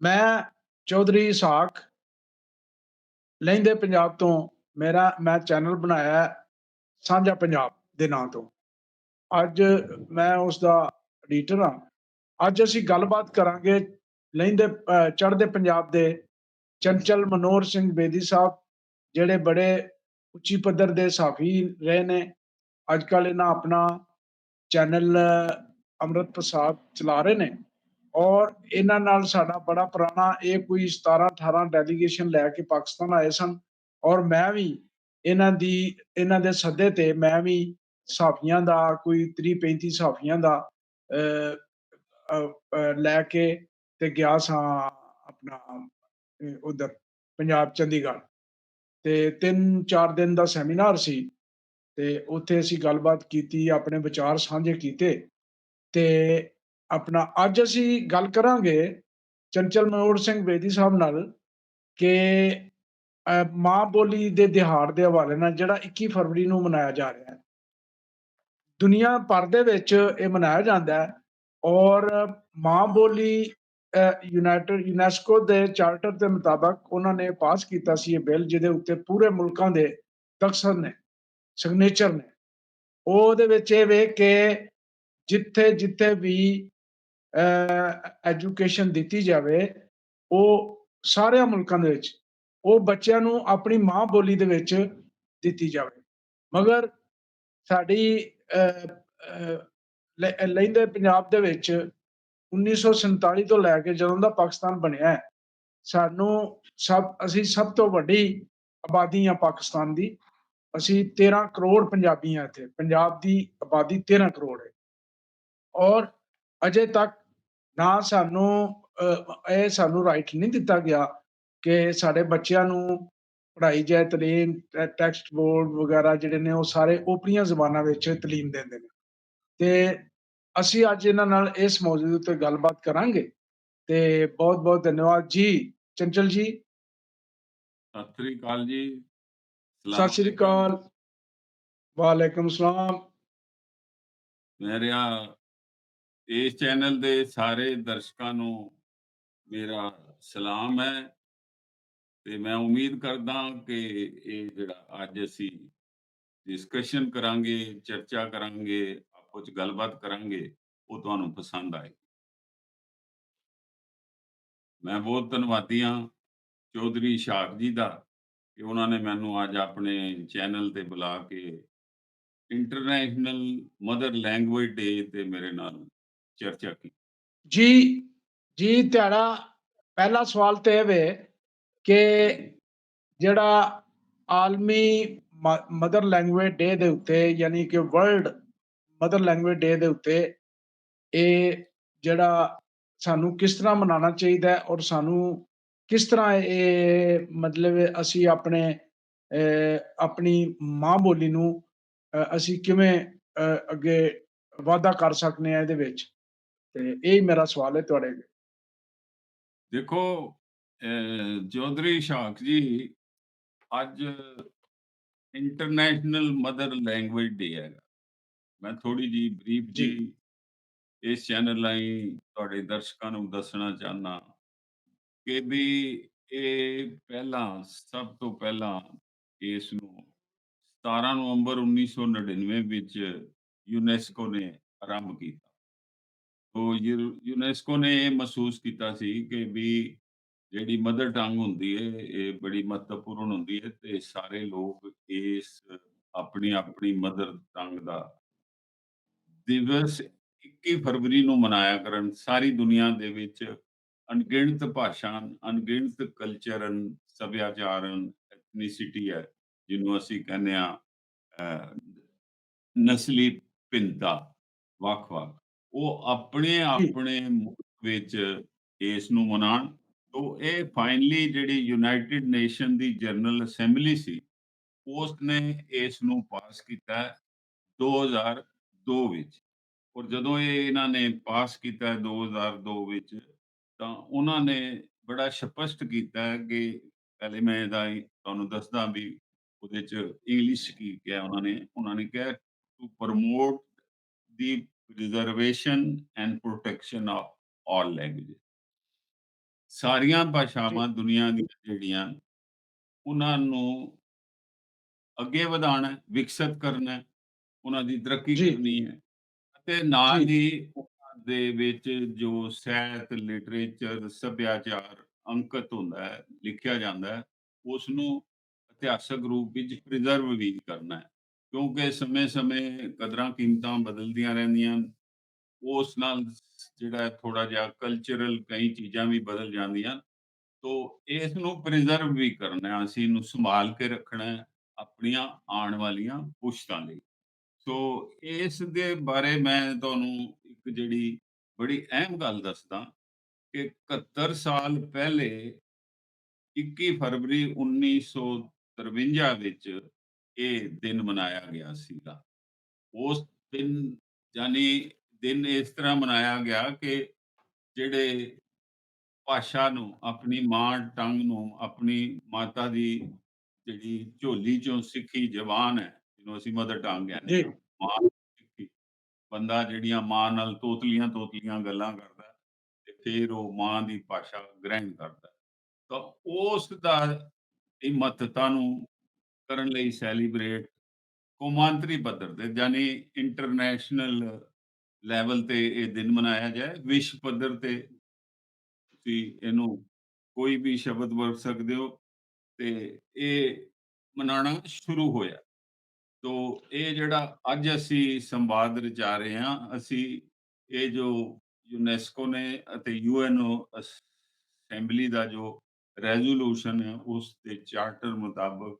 ਮੈਂ ਚੌਧਰੀ ਇਸਾਕ ਲਹਿੰਦੇ ਪੰਜਾਬ ਤੋਂ, ਮੇਰਾ, ਮੈਂ ਚੈਨਲ ਬਣਾਇਆ ਸਾਂਝਾ ਪੰਜਾਬ ਦੇ ਨਾਂ ਤੋਂ। ਅੱਜ ਮੈਂ ਉਸ ਦਾ ਐਡੀਟਰ ਹਾਂ। ਅੱਜ ਅਸੀਂ ਗੱਲਬਾਤ ਕਰਾਂਗੇ ਲਹਿੰਦੇ ਚੜ੍ਹਦੇ ਪੰਜਾਬ ਦੇ ਚੰਚਲ ਮਨੋਹਰ ਸਿੰਘ ਬੇਦੀ ਸਾਹਿਬ, ਜਿਹੜੇ ਬੜੇ ਉੱਚੀ ਪੱਧਰ ਦੇ ਸਾਫੀ ਰਹੇ ਨੇ। ਅੱਜ ਕੱਲ ਇਹਨਾਂ ਆਪਣਾ ਚੈਨਲ ਅੰਮ੍ਰਿਤ ਪ੍ਰਸਾਦ ਚਲਾ ਰਹੇ ਨੇ। ਔਰ ਇਹਨਾਂ ਨਾਲ ਸਾਡਾ ਬੜਾ ਪੁਰਾਣਾ, ਇਹ ਕੋਈ 17 18 ਡੈਲੀਗੇਸ਼ਨ ਲੈ ਕੇ ਪਾਕਿਸਤਾਨ ਆਏ ਸਨ। ਔਰ ਮੈਂ ਵੀ ਇਹਨਾਂ ਦੀ, ਇਹਨਾਂ ਦੇ ਸੱਦੇ ਤੇ ਮੈਂ ਵੀ ਸਾਫੀਆਂ ਦਾ, ਕੋਈ 30 35 ਸਾਫੀਆਂ ਦਾ ਲੈ ਕੇ ਤੇ ਗਿਆ ਸਾਂ ਆਪਣਾ ਉਧਰ ਪੰਜਾਬ, ਚੰਡੀਗੜ੍ਹ। ਤੇ ਤਿੰਨ, ਚਾਰ ਦਿਨ ਦਾ ਸੈਮੀਨਾਰ ਸੀ ਤੇ ਉੱਥੇ ਅਸੀਂ ਗੱਲਬਾਤ ਕੀਤੀ, ਆਪਣੇ ਵਿਚਾਰ ਸਾਂਝੇ ਕੀਤੇ ਤੇ ਆਪਣਾ ਅੱਜ ਅਸੀਂ ਗੱਲ ਕਰਾਂਗੇ ਚੰਚਲ ਮਨੋਹਰ ਸਿੰਘ ਬੇਦੀ ਸਾਹਿਬ ਨਾਲ ਕਿ ਮਾਂ ਬੋਲੀ ਦੇ ਦਿਹਾੜ ਦੇ ਹਵਾਲੇ ਨਾਲ ਜਿਹੜਾ 21 ਫਰਵਰੀ ਨੂੰ ਮਨਾਇਆ ਜਾ ਰਿਹਾ ਹੈ। ਦੁਨੀਆ ਭਰ ਦੇ ਵਿੱਚ ਇਹ ਮਨਾਇਆ ਜਾਂਦਾ ਹੈ ਔਰ ਮਾਂ ਬੋਲੀ ਯੂਨਾਈਟਿਡ, ਯੂਨੈਸਕੋ ਦੇ ਚਾਰਟਰ ਦੇ ਮੁਤਾਬਕ ਉਹਨਾਂ ਨੇ ਪਾਸ ਕੀਤਾ ਸੀ ਇਹ ਬਿੱਲ, ਜਿਹਦੇ ਉੱਤੇ ਪੂਰੇ ਮੁਲਕਾਂ ਦੇ ਦਸਤਖਤ ਨੇ ਸਿਗਨੇਚਰ ਨੇ। ਉਹਦੇ ਵਿੱਚ ਇਹ ਵੇ ਕਿ ਜਿੱਥੇ ਜਿੱਥੇ ਵੀ ਐਜੂਕੇਸ਼ਨ ਦਿੱਤੀ ਜਾਵੇ ਉਹ ਸਾਰਿਆਂ ਮੁਲਕਾਂ ਦੇ ਵਿੱਚ ਉਹ ਬੱਚਿਆਂ ਨੂੰ ਆਪਣੀ ਮਾਂ ਬੋਲੀ ਦੇ ਵਿੱਚ ਦਿੱਤੀ ਜਾਵੇ। ਮਗਰ ਸਾਡੀ ਅਹ, ਅਹ, ਪੰਜਾਬ ਦੇ ਵਿੱਚ 1947 ਤੋਂ ਲੈ ਕੇ ਜਦੋਂ ਦਾ ਪਾਕਿਸਤਾਨ ਬਣਿਆ ਸਾਨੂੰ ਸਭ ਅਸੀਂ ਸਭ ਤੋਂ ਵੱਡੀ ਆਬਾਦੀ ਆ ਪਾਕਿਸਤਾਨ ਦੀ। ਅਸੀਂ 13 ਕਰੋੜ ਪੰਜਾਬੀ ਆ ਇੱਥੇ ਪੰਜਾਬ ਦੀ ਆਬਾਦੀ 13 ਕਰੋੜ ਹੈ। ਔਰ ਅਜੇ ਤੱਕ ਨਾ ਸਾਨੂੰ ਇਹ ਸਾਨੂੰ ਰਾਈਟ ਨਹੀਂ ਦਿੱਤਾ ਗਿਆ ਕਿ ਸਾਡੇ ਬੱਚਿਆਂ ਨੂੰ ਪੜ੍ਹਾਈ ਜਾਏ ਤਾਲੀਮ ਟੈਕਸਟ ਬੋਰਡ ਵਗੈਰਾ ਜਿਹੜੇ ਨੇ ਉਹ ਸਾਰੇ ਓਪਰੀਆਂ ਜ਼ਬਾਨਾਂ ਵਿੱਚ ਤਾਲੀਮ ਦਿੰਦੇ ਨੇ ਤੇ ਅਸੀਂ ਅੱਜ ਇਹਨਾਂ ਨਾਲ ਇਸ ਮੌਜੂਦ ਉੱਤੇ ਗੱਲਬਾਤ ਕਰਾਂਗੇ ਤੇ ਬਹੁਤ ਬਹੁਤ ਧੰਨਵਾਦ ਜੀ। ਚੰਚਲ ਜੀ। ਸਤਿ ਸ੍ਰੀ ਅਕਾਲ ਜੀ। ਸਤਿ ਸ਼੍ਰੀ ਅਕਾਲ। ਵਾਲੇਕੁਮ ਸਲਾਮ। ਮੇਰਿਆ ਇਸ ਚੈਨਲ ਦੇ ਸਾਰੇ ਦਰਸ਼ਕਾਂ ਨੂੰ ਮੇਰਾ ਸਲਾਮ ਹੈ ਤੇ ਮੈਂ ਉਮੀਦ ਕਰਦਾ ਕਿ ਇਹ ਜਿਹੜਾ ਅੱਜ ਅਸੀਂ ਡਿਸਕਸ਼ਨ ਕਰਾਂਗੇ, ਚਰਚਾ ਕਰਾਂਗੇ ਆਪੋ ਚ ਗੱਲਬਾਤ ਕਰਾਂਗੇ, ਉਹ ਤੁਹਾਨੂੰ ਪਸੰਦ ਆਏ ਮੈਂ ਬਹੁਤ ਧੰਨਵਾਦੀ ਹਾਂ ਚੌਧਰੀ ਸ਼ਾਕ ਜੀ ਦਾ ਕਿ ਉਹਨਾਂ ਨੇ ਮੈਨੂੰ ਅੱਜ ਆਪਣੇ ਚੈਨਲ ਤੇ ਬੁਲਾ ਕੇ ਇੰਟਰਨੈਸ਼ਨਲ ਮਦਰ ਲੈਂਗੁਏਜ ਡੇ ਤੇ ਮੇਰੇ ਨਾਲ ਚਰਚਾ ਕੀਤੀ ਜੀ ਜੀ ਤੁਹਾਡਾ ਪਹਿਲਾ ਸਵਾਲ ਤੇ ਇਹ ਵੇ ਕਿ ਜਿਹੜਾ ਆਲਮੀ ਮਦਰ ਲੈਂਗੁਏਜ ਡੇ ਦੇ ਉੱਤੇ ਯਾਨੀ ਕਿ ਵਰਲਡ ਮਦਰ ਲੈਂਗੁਏਜ ਡੇ ਦੇ ਉੱਤੇ ਇਹ ਜਿਹੜਾ ਸਾਨੂੰ ਕਿਸ ਤਰ੍ਹਾਂ ਮਨਾਉਣਾ ਚਾਹੀਦਾ ਹੈ ਔਰ ਸਾਨੂੰ ਕਿਸ ਤਰ੍ਹਾਂ ਇਹ ਮਤਲਬ ਅਸੀਂ ਆਪਣੇ ਆਪਣੀ ਮਾਂ ਬੋਲੀ ਨੂੰ ਅਸੀਂ ਕਿਵੇਂ ਅੱਗੇ ਵਾਧਾ ਕਰ ਸਕਨੇ ਆ ਇਹਦੇ ਵਿੱਚ? ਤੇ ਇਹ ਮੇਰਾ ਸਵਾਲ ਹੈ ਤੁਹਾਡੇ ਅੱਗੇ। ਦੇਖੋ ਚੌਧਰੀ ਸ਼ਾਖ ਜੀ ਅੱਜ ਇੰਟਰਨੈਸ਼ਨਲ ਮਦਰ ਲੈਂਗੁਏਜ ਡੇ ਹੈਗਾ ਮੈਂ ਥੋੜੀ ਜੀ ਬਰੀਫ। ਜੀ ਇਸ ਚੈਨਲ ਲਈ ਤੁਹਾਡੇ ਦਰਸ਼ਕਾਂ ਨੂੰ ਦੱਸਣਾ ਚਾਹਨਾ ਕਿ ਵੀ ਇਹ ਪਹਿਲਾਂ ਸਭ ਤੋਂ ਪਹਿਲਾਂ ਇਸ ਨੂੰ 17 ਨਵੰਬਰ 1999 ਵਿੱਚ ਯੂਨੈਸਕੋ ਨੇ ਆਰੰਭ ਕੀਤਾ ਤੋ ਯੂ- ਯੂਨੈਸਕੋ ਨੇ ਇਹ ਮਹਿਸੂਸ ਕੀਤਾ ਸੀ ਕਿ ਵੀ ਜਿਹੜੀ ਮਦਰ ਟੰਗ ਹੁੰਦੀ ਹੈ ਇਹ ਬੜੀ ਮਹੱਤਵਪੂਰਨ ਹੁੰਦੀ ਹੈ ਤੇ ਸਾਰੇ ਲੋਕ ਇਸ ਆਪਣੀ ਆਪਣੀ ਮਦਰ ਟੰਗ ਦਾ ਦਿਵਸ 21 ਫਰਵਰੀ ਨੂੰ ਮਨਾਇਆ ਕਰਨ, ਸਾਰੀ ਦੁਨੀਆ ਦੇ ਵਿੱਚ ਅਣਗਿਣਤ ਭਾਸ਼ਾ, ਅਣਗਿਣਤ ਕਲਚਰਨ ਸੱਭਿਆਚਾਰਨ ਐਥਨੀਸਿਟੀ ਹੈ, ਜਿਹਨੂੰ ਅਸੀਂ ਕਹਿੰਦੇ ਆ ਨਸਲੀ ਭਿੰਨਤਾ ਵੱਖ-ਵੱਖ। ਉਹ ਆਪਣੇ ਆਪਣੇ ਮੁਲਕ ਵਿੱਚ ਇਸ ਨੂੰ ਮਨਾਉਣ। ਤੋ ਇਹ ਫਾਈਨਲੀ ਜਿਹੜੀ ਯੂਨਾਈਟਿਡ ਨੇਸ਼ਨ ਦੀ ਜਨਰਲ ਅਸੈਂਬਲੀ ਸੀ ਉਸ ਨੇ ਇਸ ਨੂੰ ਪਾਸ ਕੀਤਾ ਹੈ 2002 ਵਿੱਚ। ਔਰ ਜਦੋਂ ਇਹ ਇਹਨਾਂ ਨੇ ਪਾਸ ਕੀਤਾ ਹੈ 2002 ਵਿੱਚ ਤਾਂ ਉਹਨਾਂ ਨੇ ਬੜਾ ਸਪਸ਼ਟ ਕੀਤਾ ਕਿ ਪਹਿਲੇ ਮੈਂ ਇਹਦਾ ਤੁਹਾਨੂੰ ਦੱਸਦਾ ਵੀ ਉਹਦੇ ਚ ਇੰਗਲਿਸ਼ ਕੀ ਕਿਹਾ ਉਹਨਾਂ ਨੇ। ਉਹਨਾਂ ਨੇ ਕਿਹਾ to promote the preservation and protection of all languages ਸਾਰੀਆਂ। ਭਾਸ਼ਾਵਾਂ ਦੁਨੀਆ ਦੀਆਂ ਜਿਹੜੀਆਂ ਉਹਨਾਂ ਨੂੰ ਅੱਗੇ ਵਧਾਉਣਾ ਵਿਕਸਿਤ ਕਰਨਾ ਉਹਨਾਂ ਦੀ ਤਰੱਕੀ। ਕਰਨੀ ਹੈ ਅਤੇ ਨਾਲ। ਹੀ ਉਹਨਾਂ ਦੇ ਵਿੱਚ ਜੋ ਸਾਹਿਤ, ਲਿਟਰੇਚਰ, ਸੱਭਿਆਚਾਰ ਅੰਕਿਤ ਹੁੰਦਾ ਹੈ, ਲਿਖਿਆ ਜਾਂਦਾ ਹੈ, ਉਸ ਨੂੰ ਇਤਿਹਾਸਕ ਰੂਪ ਵਿੱਚ ਪ੍ਰੀਜ਼ਰਵ ਵੀ ਕਰਨਾ ਹੈ। ਕਿਉਂਕਿ ਸਮੇਂ-ਸਮੇਂ ਕਦਰਾਂ-ਕੀਮਤਾਂ ਬਦਲਦੀਆਂ ਰਹਿੰਦੀਆਂ ਹਨ। ਉਸ ਨਾਲ ਜਿਹੜਾ ਥੋੜ੍ਹਾ ਜਿਹਾ ਕਲਚਰਲ ਕਈ ਚੀਜ਼ਾਂ ਵੀ ਬਦਲ ਜਾਂਦੀਆਂ। ਤੋ ਇਸ ਨੂੰ ਪ੍ਰੀਜ਼ਰਵ ਵੀ ਕਰਨਾ ਅਸੀਂ ਇਹਨੂੰ ਸੰਭਾਲ ਕੇ ਰੱਖਣਾ ਹੈ, ਆਪਣੀਆਂ ਆਉਣ ਵਾਲੀਆਂ ਪੁਸ਼ਤਾਂ ਲਈ। ਸੋ ਇਸ ਦੇ ਬਾਰੇ ਮੈਂ ਤੁਹਾਨੂੰ ਇੱਕ ਜਿਹੜੀ ਬੜੀ ਅਹਿਮ ਗੱਲ ਦੱਸਦਾ ਕਿ 71 ਸਾਲ ਪਹਿਲੇ 21 ਫਰਵਰੀ 1953 ਵਿੱਚ ਇਹ ਦਿਨ ਮਨਾਇਆ ਗਿਆ ਸੀਗਾ। ਉਸ ਦਿਨ ਯਾਨੀ ਦਿਨ ਇਸ ਤਰ੍ਹਾਂ ਮਨਾਇਆ ਗਿਆ ਕਿ ਜਿਹੜੇ ਭਾਸ਼ਾ ਨੂੰ, ਆਪਣੀ ਮਾਂ ਟੰਗ ਨੂੰ, ਆਪਣੀ ਮਾਤਾ ਦੀ ਜਿਹੜੀ ਝੋਲੀ 'ਚੋਂ ਸਿੱਖੀ ਜ਼ਬਾਨ ਹੈ, ਜਿਹਨੂੰ ਅਸੀਂ ਮਦਰ ਟੰਗ ਕਹਿੰਦੇ ਮਾਂ ਸਿੱਖੀ। ਬੰਦਾ ਜਿਹੜੀਆਂ ਮਾਂ ਨਾਲ ਤੋਤਲੀਆਂ-ਤੋਤਲੀਆਂ ਗੱਲਾਂ ਕਰਦਾ ਤੇ ਫਿਰ ਉਹ ਮਾਂ ਦੀ ਭਾਸ਼ਾ ਗ੍ਰਹਿਣ ਕਰਦਾ। ਤਾਂ ਉਸ ਦਾ ਦੀ ਮਹੱਤਤਾ ਨੂੰ ਕਰਨ ਲਈ ਸੈਲੀਬ੍ਰੇਟ ਕੌਮਾਂਤਰੀ ਪੱਧਰ ਤੇ ਯਾਨੀ ਇੰਟਰਨੈਸ਼ਨਲ ਲੈਵਲ ਤੇ ਇਹ ਦਿਨ ਮਨਾਇਆ ਜਾਏ। ਵਿਸ਼ਵ ਪੱਧਰ ਤੇ ਤੁਸੀਂ ਇਹਨੂੰ ਕੋਈ ਵੀ ਸ਼ਬਦ ਵਰਤ ਸਕਦੇ ਹੋ ਤੇ ਇਹ ਮਨਾਉਣਾ ਸ਼ੁਰੂ ਹੋਇਆ। ਤੋ ਇਹ ਜਿਹੜਾ ਅੱਜ ਅਸੀਂ ਸੰਵਾਦ ਰਚਾ ਰਹੇ ਹਾਂ, ਅਸੀਂ ਇਹ ਜੋ ਯੂਨੈਸਕੋ ਨੇ ਅਤੇ ਯੂਐਨਓ ਅਸੈਂਬਲੀ ਦਾ ਜੋ ਰੈਜ਼ੋਲੂਸ਼ਨ ਹੈ, ਉਸ ਦੇ ਚਾਰਟਰ ਮੁਤਾਬਕ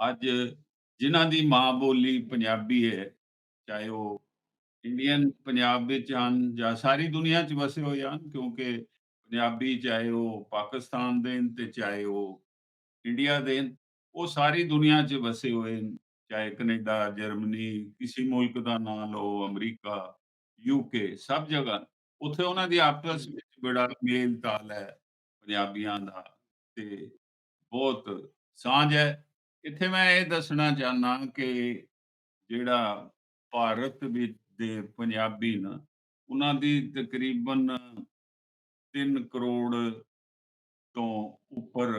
ਅੱਜ ਜਿਨ੍ਹਾਂ ਦੀ ਮਾਂ ਬੋਲੀ ਪੰਜਾਬੀ ਹੈ, ਚਾਹੇ ਉਹ ਇੰਡੀਅਨ ਪੰਜਾਬ ਵਿੱਚ ਹਨ ਜਾਂ ਸਾਰੀ ਦੁਨੀਆ 'ਚ ਵਸੇ ਹੋਏ ਹਨ ਕਿਉਂਕਿ ਪੰਜਾਬੀ ਚਾਹੇ ਉਹ ਪਾਕਿਸਤਾਨ ਦੇ ਹਨ ਤੇ ਚਾਹੇ ਉਹ ਇੰਡੀਆ ਦੇ ਉਹ ਸਾਰੀ ਦੁਨੀਆ 'ਚ ਵਸੇ ਹੋਏ ਚਾਹੇ ਕੈਨੇਡਾ, ਜਰਮਨੀ, ਕਿਸੇ ਮੁਲਕ ਦਾ ਨਾਂ ਲਓ, ਅਮਰੀਕਾ, ਯੂਕੇ ਸਭ ਜਗ੍ਹਾ ਉੱਥੇ ਉਹਨਾਂ ਦੀ ਆਪਸ ਵਿੱਚ ਬੜਾ ਮੇਲ-ਤਾਲ ਹੈ ਪੰਜਾਬੀਆਂ ਦਾ ਤੇ ਬਹੁਤ ਸਾਂਝ ਹੈ। ਇੱਥੇ ਮੈਂ ਇਹ ਦੱਸਣਾ ਚਾਹੁੰਦਾ ਕਿ ਜਿਹੜਾ ਭਾਰਤ ਵਿੱਚ ਦੇ ਪੰਜਾਬੀ ਨਾ, ਉਹਨਾਂ ਦੀ ਤਕਰੀਬਨ 3 ਕਰੋੜ ਤੋਂ ਉੱਪਰ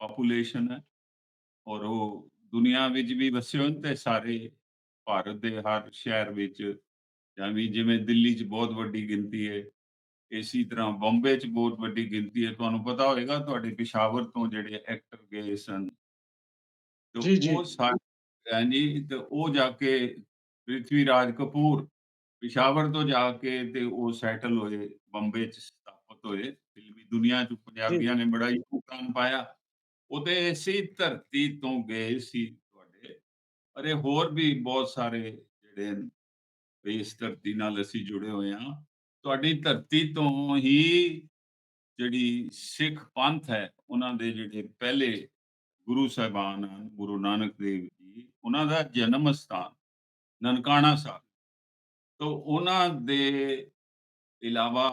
ਪਾਪੂਲੇਸ਼ਨ ਹੈ ਔਰ ਉਹ ਦੁਨੀਆ ਵਿੱਚ ਵੀ ਵਸੇ ਹੋਏ ਹਨ ਤੇ ਸਾਰੇ ਭਾਰਤ ਦੇ ਹਰ ਸ਼ਹਿਰ ਵਿੱਚ ਜਾਂ ਵੀ ਜਿਵੇਂ ਦਿੱਲੀ 'ਚ ਬਹੁਤ ਵੱਡੀ ਗਿਣਤੀ ਹੈ, ਇਸੀ ਤਰ੍ਹਾਂ ਬੰਬੇ 'ਚ ਬਹੁਤ ਵੱਡੀ ਗਿਣਤੀ ਹੈ। ਤੁਹਾਨੂੰ ਪਤਾ ਹੋਵੇਗਾ ਤੁਹਾਡੇ ਪਿਸ਼ਾਵਰ ਤੋਂ ਜਿਹੜੇ ਐਕਟਰ ਗਏ ਸਨ। ਜੀ, ਜੀ। ਉਹ ਸਾਰੇ ਯਾਨੀ ਤੇ ਉਹ ਜਾ ਕੇ ਪ੍ਰਿਥਵੀ ਰਾਜ ਕਪੂਰ ਪਿਸ਼ਾਵਰ ਤੋਂ ਜਾ ਕੇ ਤੇ ਉਹ ਸੈਟਲ ਹੋਏ, ਬੰਬੇ 'ਚ ਸਥਾਪਿਤ ਹੋਏ। ਫਿਲਮੀ ਦੁਨੀਆ 'ਚ ਪੰਜਾਬੀਆਂ ਨੇ ਬੜਾ ਯੋਗਦਾਨ ਪਾਇਆ। ਉਹ ਤੇ ਇਸੇ ਧਰਤੀ ਤੋਂ ਗਏ ਸੀ ਤੁਹਾਡੇ ਅਰੇ ਹੋਰ ਵੀ ਬਹੁਤ ਸਾਰੇ ਜਿਹੜੇ ਵੀ ਇਸ ਧਰਤੀ ਨਾਲ ਅਸੀਂ ਜੁੜੇ ਹੋਏ ਹਾਂ। ਤੁਹਾਡੀ ਧਰਤੀ ਤੋਂ ਹੀ ਜਿਹੜੀ ਸਿੱਖ ਪੰਥ ਹੈ, ਉਹਨਾਂ ਦੇ ਜਿਹੜੇ ਪਹਿਲੇ ਗੁਰੂ ਸਾਹਿਬਾਨ ਹਨ, ਗੁਰੂ ਨਾਨਕ ਦੇਵ ਜੀ, ਉਹਨਾਂ ਦਾ ਜਨਮ ਸਥਾਨ ਨਨਕਾਣਾ ਸਾਹਿਬ। ਤੋ ਉਹਨਾਂ ਦੇ ਇਲਾਵਾ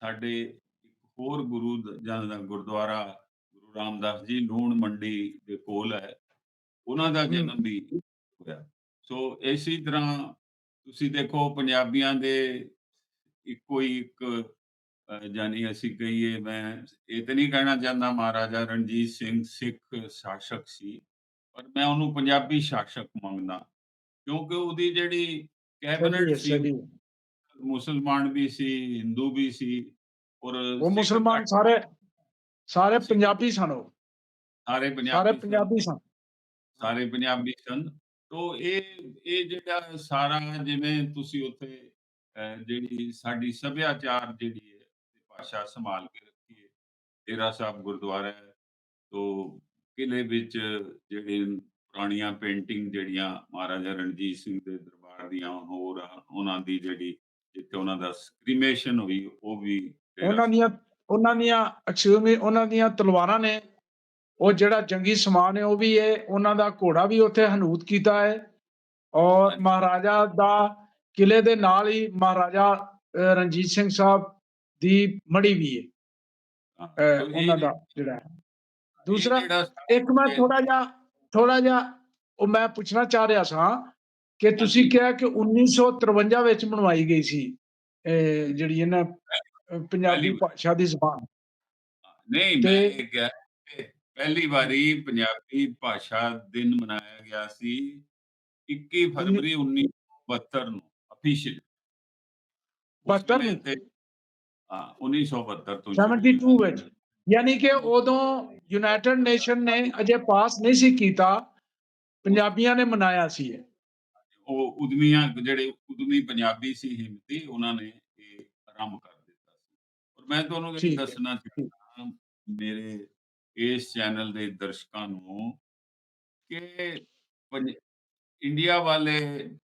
ਸਾਡੇ ਇੱਕ ਹੋਰ ਗੁਰੂ ਦ ਗੁਰਦੁਆਰਾ ਗੁਰੂ ਰਾਮਦਾਸ ਜੀ ਲੂਣ ਮੰਡੀ ਦੇ ਕੋਲ ਹੈ, ਉਹਨਾਂ ਦਾ। ਜਨਮ ਵੀ ਹੋਇਆ। ਸੋ ਇਸੀ ਤਰ੍ਹਾਂ ਤੁਸੀਂ ਦੇਖੋ ਪੰਜਾਬੀਆਂ ਦੇ ਇੱਕੋ ਇੱਕ ਜਾਣੀ ਅਸੀਂ ਕਹੀਏ ਮੈਂ ਇਹ ਤੇ ਨਹੀਂ ਕਹਿਣਾ ਚਾਹੁੰਦਾ ਮਹਾਰਾਜਾ ਰਣਜੀਤ ਸਿੰਘ ਸਿੱਖ ਸ਼ਾਸਕ ਸੀ, ਪਰ ਮੈਂ ਉਹਨੂੰ ਪੰਜਾਬੀ ਸ਼ਾਸਕ ਮੰਨਦਾ ਕਿਉਂਕਿ ਉਹਦੀ ਜਿਹੜੀ ਕੈਬਨਿਟ ਸੀ। ਮੁਸਲਮਾਨ ਵੀ ਸੀ, ਹਿੰਦੂ ਵੀ ਸੀ ਔਰ ਉਹ ਮੁਸਲਮਾਨ ਸਾਰੇ ਸਾਰੇ ਪੰਜਾਬੀ ਸਨ ਉਹ। ਸਾਰੇ ਪੰਜਾਬੀ ਸਨ। ਪੰਜਾਬੀ ਸਨ। ਸਾਰੇ ਪੰਜਾਬੀ ਸਨ। ਤੋ ਇਹ ਇਹ ਜਿਹੜਾ ਸਾਰਾ ਜਿਵੇਂ ਤੁਸੀਂ ਉੱਥੇ ਜਿਹੜੀ ਸਾਡੀ ਸੱਭਿਆਚਾਰ ਜਿਹੜੀ ਹੈ, ਭਾਸ਼ਾ ਸੰਭਾਲ ਕੇ ਰੱਖੀ ਹੈ। ਡੇਰਾ ਸਾਹਿਬ ਗੁਰਦੁਆਰਾ ਹੈ, ਤੋ ਕਿਲ੍ਹੇ ਵਿੱਚ ਜਿਹੜੇ ਪੁਰਾਣੀਆਂ ਪੇਂਟਿੰਗ ਜਿਹੜੀਆਂ ਮਹਾਰਾਜਾ ਰਣਜੀਤ ਸਿੰਘ ਦੇ ਦਰਬਾਰ ਦੀਆਂ ਹੋਰ ਉਹਨਾਂ ਦੀ ਜਿਹੜੀ ਜਿੱਥੇ ਉਹਨਾਂ ਦਾ ਕ੍ਰੀਮੇਸ਼ਨ ਹੋਈ ਉਹ ਵੀ ਉਹਨਾਂ ਦੀਆਂ ਉਹਨਾਂ ਦੀਆਂ ਐਕਸਕਿਊਜ਼ ਉਹਨਾਂ ਦੀਆਂ ਤਲਵਾਰਾਂ ਨੇ ਉਹ ਜਿਹੜਾ ਜੰਗੀ ਸਮਾਨ ਹੈ ਉਹ ਵੀ ਹੈ, ਉਹਨਾਂ ਦਾ ਘੋੜਾ ਵੀ ਉੱਥੇ ਹਨੂਤ ਕੀਤਾ ਹੈ ਔਰ। ਮਹਾਰਾਜਾ ਦਾ ਕਿਲ੍ਹੇ ਦੇ ਨਾਲ ਹੀ ਮਹਾਰਾਜਾ ਰਣਜੀਤ ਸਿੰਘ ਸਾਹਿਬ ਦੀ ਮੜੀ ਵੀ ਹੈ ਉਹਨਾਂ ਦਾ ਜਿਹੜਾ ਦੂਸਰਾ ਇੱਕ ਮੈਂ ਥੋੜਾ ਜਿਹਾ ਥੋੜਾ ਜਿਹਾ ਉਹ ਮੈਂ ਪੁੱਛਣਾ ਚਾਹ ਰਿਹਾ ਸਾਂ ਕਿ ਤੁਸੀਂ। ਕਿਹਾ ਕਿ 1953 ਵਿੱਚ ਬਣਵਾਈ ਗਈ ਸੀ ਜਿਹੜੀ ਇਹਨਾਂ ਪੰਜਾਬੀ। ਭਾਸ਼ਾ ਦੀ ਜ਼ਬਾਨ ਨਹੀਂ ਮੈਂ ਇਹ ਕਿਹਾ ਕਿ ਪਹਿਲੀ ਵਾਰੀ ਪੰਜਾਬੀ ਭਾਸ਼ਾ ਦਿਨ ਮਨਾਇਆ ਗਿਆ ਸੀ 21 ਫਰਵਰੀ 1972 ਨੂੰ ਅਫੀਸ਼ੀਅਲ 72 ਨੂੰ? ਹਾਂ 1972 ਤੋਂ 72 ਵਿੱਚ। ਯਾਨੀ ਕਿ ਉਦੋਂ ਯੂਨਾਈਟਿਡ ਨੇਸ਼ਨ ਨੇ ਅਜੇ ਪਾਸ ਨਹੀਂ ਸੀ ਕੀਤਾ ਪੰਜਾਬੀਆਂ ਨੇ ਮਨਾਇਆ ਸੀ ਇਹ। ਉਹ ਉਦਮੀਆਂ ਜਿਹੜੇ ਉਦਮੀ ਪੰਜਾਬੀ ਸੀ ਹਿੰਮਤੀ ਉਹਨਾਂ ਨੇ ਇਹ ਆਰੰਭ ਕਰ ਦਿੱਤਾ ਸੀ। ਔਰ ਮੈਂ ਤੁਹਾਨੂੰ ਇਹ ਦੱਸਣਾ ਚਾਹੁੰਦਾ ਮੇਰੇ ਇਸ ਚੈਨਲ ਦੇ ਦਰਸ਼ਕਾਂ ਨੂੰ ਕਿ ਇੰਡੀਆ ਵਾਲੇ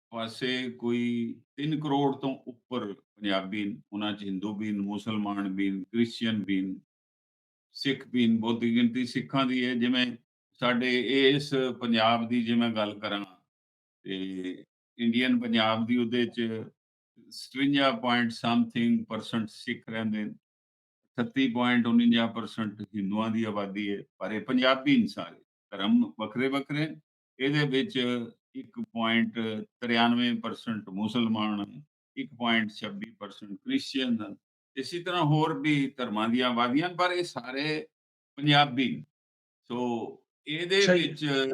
ਪਾਸੇ ਕੋਈ 3 ਕਰੋੜ ਤੋਂ ਉੱਪਰ ਪੰਜਾਬੀ ਉਹਨਾਂ ਚ ਹਿੰਦੂ ਵੀ ਨੇ, ਮੁਸਲਮਾਨ ਵੀ ਨੇ, ਕ੍ਰਿਸਚੀਅਨ ਵੀ ਨੇ, ਸਿੱਖ ਵੀ ਨੇ, ਬਹੁਤੀ ਗਿਣਤੀ ਸਿੱਖਾਂ ਦੀ ਹੈ। ਜਿਵੇਂ ਸਾਡੇ ਇਸ ਪੰਜਾਬ ਦੀ ਜੇ ਮੈਂ ਗੱਲ ਕਰਾਂ ਤੇ ਇੰਡੀਅਨ ਪੰਜਾਬ ਦੀ ਉਹਦੇ ਚ 57 ਪੁਆਇੰਟ ਸਮਥਿੰਗ ਪਰਸੈਂਟ ਸਿੱਖ ਰਹਿੰਦੇ ਨੇ। 38.49% ਹਿੰਦੂਆਂ ਦੀ ਆਬਾਦੀ ਹੈ ਪਰ ਇਹ ਪੰਜਾਬੀ ਨੇ ਸਾਰੇ ਧਰਮ ਵੱਖਰੇ ਵੱਖਰੇ ਇਹਦੇ ਵਿੱਚ 1.93% ਮੁਸਲਮਾਨ 1.26% ਕ੍ਰਿਸਚੀਅਨ ਹਨ। ਇਸੇ ਤਰ੍ਹਾਂ ਹੋਰ ਵੀ ਧਰਮਾਂ ਦੀਆਂ ਆਬਾਦੀਆਂ ਪਰ ਇਹ ਸਾਰੇ ਪੰਜਾਬੀ। ਸੋ ਇਹਦੇ। ਵਿੱਚ